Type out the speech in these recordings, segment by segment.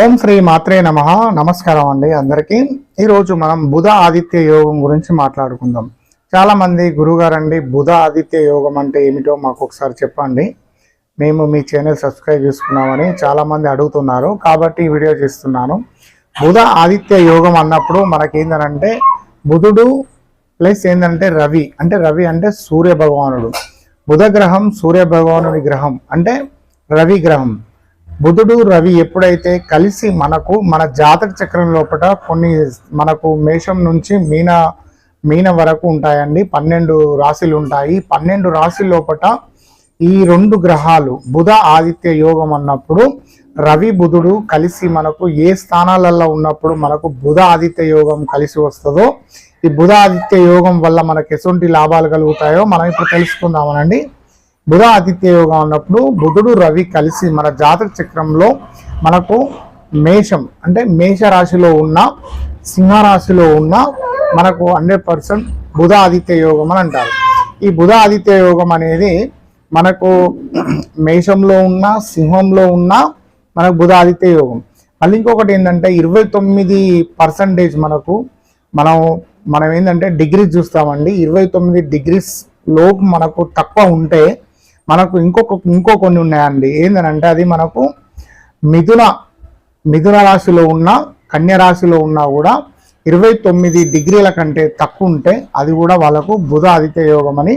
ఓం శ్రీ మాత్రే నమ. నమస్కారం అండి అందరికీ. ఈరోజు మనం బుధ ఆదిత్య యోగం గురించి మాట్లాడుకుందాం. చాలామంది గురుగారండి బుధ ఆదిత్య యోగం అంటే ఏమిటో మాకు ఒకసారి చెప్పండి. మేము మీ ఛానల్ సబ్స్క్రైబ్ చేసుకున్నామని చాలామంది అడుగుతున్నారు. కాబట్టి ఈ వీడియో చేస్తున్నాను. బుధ ఆదిత్య యోగం అన్నప్పుడు మనకేందనంటే బుధుడు ప్లస్ ఏంటంటే రవి. అంటే రవి అంటే సూర్య భగవానుడు బుధ గ్రహం సూర్య భగవానుడి గ్రహం. అంటే రవి గ్రహం. బుధుడు రవి ఎప్పుడైతే కలిసి మనకు మన జాతక చక్రం లోపల కొన్ని మనకు మేషం నుంచి మీన మీన వరకు ఉంటాయండి. పన్నెండు రాశులు ఉంటాయి. పన్నెండు రాశుల లోపల ఈ రెండు గ్రహాలు బుధ ఆదిత్య యోగం అన్నప్పుడు రవి బుధుడు కలిసి మనకు ఏ స్థానాలలో ఉన్నప్పుడు మనకు బుధ ఆదిత్య యోగం కలిసి వస్తుందో ఈ బుధ ఆదిత్య యోగం వల్ల మనకు ఎటువంటి లాభాలు కలుగుతాయో మనం ఇప్పుడు తెలుసుకుందామనండి. బుధ ఆదిత్య యోగం ఉన్నప్పుడు బుధుడు రవి కలిసి మన జాతక చక్రంలో మనకు మేషం అంటే మేష రాశిలో ఉన్న సింహరాశిలో ఉన్న మనకు హండ్రెడ్ పర్సెంట్ బుధ ఆదిత్య యోగం అని అంటారు. ఈ బుధ ఆదిత్య యోగం అనేది మనకు మేషంలో ఉన్న సింహంలో ఉన్న మనకు బుధ ఆదిత్య యోగం. మళ్ళీ ఇంకొకటి ఏంటంటే ఇరవై తొమ్మిది పర్సంటేజ్ మనకు మనం మనం ఏంటంటే డిగ్రీస్ చూస్తామండి. ఇరవై తొమ్మిది డిగ్రీస్ లోపు మనకు తక్కువ ఉంటే మనకు ఇంకొక ఇంకో కొన్ని ఉన్నాయండి. ఏంటంటే అది మనకు మిథున మిథున రాశిలో ఉన్న కన్య రాశిలో ఉన్నా కూడా ఇరవై తొమ్మిది డిగ్రీల కంటే తక్కువ ఉంటే అది కూడా వాళ్ళకు బుధ ఆదిత్య యోగం అని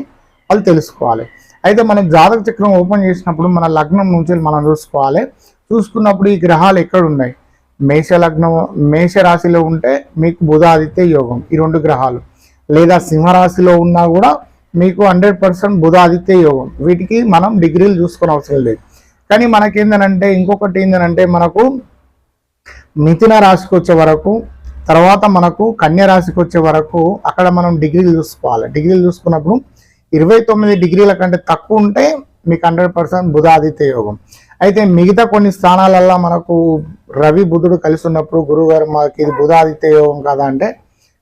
వాళ్ళు తెలుసుకోవాలి. అయితే మనం జాతక చక్రం ఓపెన్ చేసినప్పుడు మన లగ్నం నుంచి మనం చూసుకోవాలి. చూసుకున్నప్పుడు ఈ గ్రహాలు ఎక్కడ ఉన్నాయి మేష లగ్నం మేష రాశిలో ఉంటే మీకు బుధ ఆదిత్య యోగం ఈ రెండు గ్రహాలు. లేదా సింహరాశిలో ఉన్నా కూడా మీకు హండ్రెడ్ పర్సెంట్ బుధ ఆదిత్య యోగం. వీటికి మనం డిగ్రీలు చూసుకొని అవసరం లేదు. కానీ మనకేందనంటే ఇంకొకటి ఏందనంటే మనకు మిథున రాశికి వచ్చే వరకు తర్వాత మనకు కన్య రాశికి వచ్చే వరకు అక్కడ మనం డిగ్రీలు చూసుకోవాలి. డిగ్రీలు చూసుకున్నప్పుడు ఇరవై తొమ్మిది డిగ్రీల కంటే తక్కువ ఉంటే మీకు హండ్రెడ్ పర్సెంట్ బుధ ఆదిత్య యోగం. అయితే మిగతా కొన్ని స్థానాలల్లో మనకు రవి బుధుడు కలిసి ఉన్నప్పుడు గురువుగారు మాకు ఇది బుధ ఆదిత్య యోగం కాదా అంటే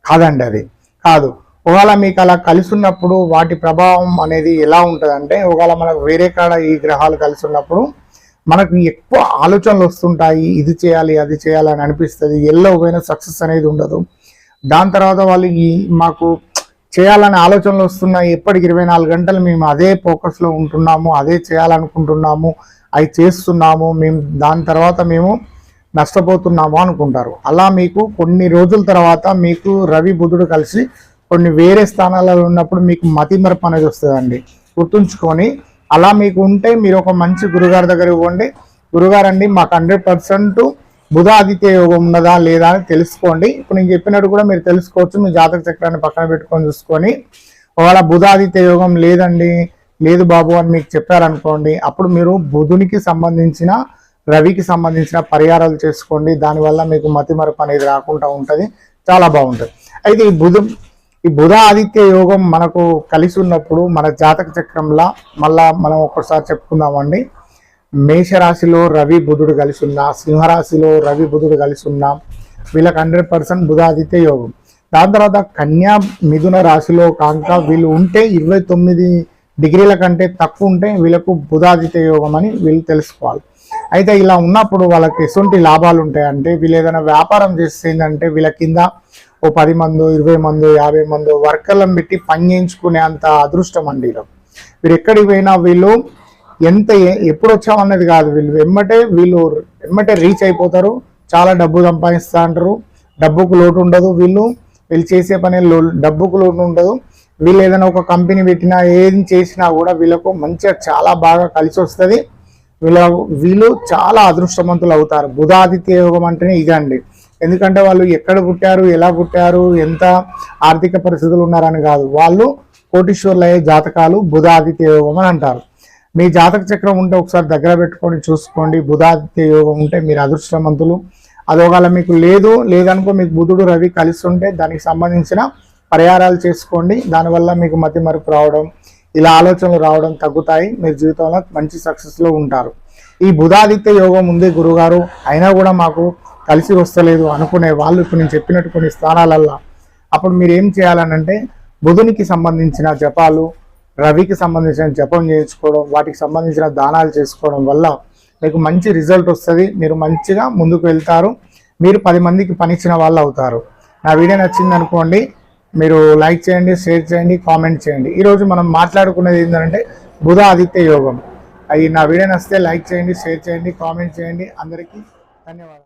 కాదండి అది. కాదు. ఒకవేళ మీకు అలా కలిసి ఉన్నప్పుడు వాటి ప్రభావం అనేది ఎలా ఉంటుందంటే ఒకవేళ మనకు వేరే కాడ ఈ గ్రహాలు కలిసి ఉన్నప్పుడు మనకు ఎక్కువ ఆలోచనలు వస్తుంటాయి ఇది చేయాలి అది చేయాలి అని అనిపిస్తుంది. ఎల్లో పోయిన సక్సెస్ అనేది ఉండదు. దాని తర్వాత వాళ్ళు ఈ మాకు చేయాలనే ఆలోచనలు వస్తున్నాయి. ఎప్పటికి ఇరవై నాలుగు గంటలు మేము అదే ఫోకస్లో ఉంటున్నాము అదే చేయాలనుకుంటున్నాము అవి చేస్తున్నాము మేము దాని తర్వాత మేము నష్టపోతున్నాము అనుకుంటారు. అలా మీకు కొన్ని రోజుల తర్వాత మీకు రవి బుధుడు కలిసి కొన్ని వేరే స్థానాలలో ఉన్నప్పుడు మీకు మతిమరపు అనేది వస్తుందండి. గుర్తుంచుకొని అలా మీకు ఉంటే మీరు ఒక మంచి గురుగారి దగ్గర ఇవ్వండి గురుగారు అండి మాకు హండ్రెడ్ పర్సెంట్ బుధ ఆదిత్య యోగం ఉన్నదా లేదా అని తెలుసుకోండి. ఇప్పుడు నేను చెప్పినట్టు కూడా మీరు తెలుసుకోవచ్చు. మీ జాతక చక్రాన్ని పక్కన పెట్టుకొని చూసుకొని ఒకవేళ బుధ ఆదిత్య యోగం లేదండి లేదు బాబు అని మీకు చెప్పారనుకోండి అప్పుడు మీరు బుధునికి సంబంధించిన రవికి సంబంధించిన పరిహారాలు చేసుకోండి. దానివల్ల మీకు మతిమరపు అనేది రాకుండా ఉంటుంది. చాలా బాగుంటుంది. అయితే ఈ బుధ ఈ బుధ ఆదిత్య యోగం మనకు కలిసి ఉన్నప్పుడు మన జాతక చక్రంలో మళ్ళా మనం ఒకసారి చెప్పుకుందామండి. మేషరాశిలో రవి బుధుడు కలిసి ఉన్నా సింహరాశిలో రవి బుధుడు కలిసి ఉన్నా వీళ్ళకి హండ్రెడ్ పర్సెంట్ బుధాదిత్య యోగం. దాని తర్వాత కన్యా మిథున రాశిలో కాక వీళ్ళు ఉంటే ఇరవై తొమ్మిది డిగ్రీల కంటే తక్కువ ఉంటే వీళ్ళకు బుధాదిత్య యోగం అని వీళ్ళు తెలుసుకోవాలి. అయితే ఇలా ఉన్నప్పుడు వాళ్ళకి ఎటువంటి లాభాలు ఉంటాయంటే వీళ్ళు ఏదైనా వ్యాపారం చేసేందంటే వీళ్ళ కింద ఓ పది మందు ఇరవై మంది యాభై మందు వర్కర్లను పెట్టి పని చేయించుకునే అంత అదృష్టం అండి వీళ్ళు వీరు ఎక్కడికి పోయినా వీళ్ళు ఎంత ఎప్పుడు వచ్చామన్నది కాదు. వీళ్ళు వెమ్మటే వీళ్ళు వెమ్మటే రీచ్ అయిపోతారు. చాలా డబ్బు సంపాదిస్తూ అంటారు. డబ్బుకు లోటు ఉండదు వీళ్ళు. వీళ్ళు చేసే పని లో- డబ్బుకు లోటు ఉండదు. వీళ్ళు ఏదైనా ఒక కంపెనీ పెట్టినా ఏది చేసినా కూడా వీళ్ళకు మంచిగా చాలా బాగా కలిసి వస్తుంది. వీళ్ళ వీళ్ళు చాలా అదృష్టవంతులు అవుతారు. బుధాదిత్య యోగం అంటేనే ఇదండి ఎందుకంటే వాళ్ళు ఎక్కడ పుట్టారు ఎలా పుట్టారు ఎంత ఆర్థిక పరిస్థితులు ఉన్నారని కాదు. వాళ్ళు కోటీశ్వర్లు అయ్యే జాతకాలు బుధాదిత్య యోగం అని అంటారు. మీ జాతక చక్రం ఉంటే ఒకసారి దగ్గర పెట్టుకొని చూసుకోండి. బుధాదిత్య యోగం ఉంటే మీరు అదృష్టవంతులు. అదొకవేళ మీకు లేదు లేదనుకో మీకు బుధుడు రవి కలిసి ఉంటే దానికి సంబంధించిన పరిహారాలు చేసుకోండి. దానివల్ల మీకు మతి మరుపు రావడం ఇలా ఆలోచనలు రావడం తగ్గుతాయి. మీరు జీవితంలో మంచి సక్సెస్లో ఉంటారు. ఈ బుధాదిత్య యోగం ఉంది గురుగారు. అయినా కూడా మాకు కలిసి వస్తలేదు అనుకునే వాళ్ళు ఇప్పుడు నేను చెప్పినట్టు కొన్ని స్థానాలల్లో. అప్పుడు మీరు ఏం చేయాలనంటే బుధునికి సంబంధించిన జపాలు రవికి సంబంధించిన జపం చేయించుకోవడం వాటికి సంబంధించిన దానాలు చేసుకోవడం వల్ల మీకు మంచి రిజల్ట్ వస్తుంది. మీరు మంచిగా ముందుకు వెళ్తారు. మీరు పది మందికి పనిచ్చిన వాళ్ళు అవుతారు. నా వీడియో నచ్చింది అనుకోండి మీరు లైక్ చేయండి షేర్ చేయండి కామెంట్ చేయండి. ఈరోజు మనం మాట్లాడుకునేది ఏంటంటే బుధ ఆదిత్య యోగం. అవి నా వీడియో నచ్చితే లైక్ చేయండి షేర్ చేయండి కామెంట్ చేయండి. అందరికీ ధన్యవాదాలు.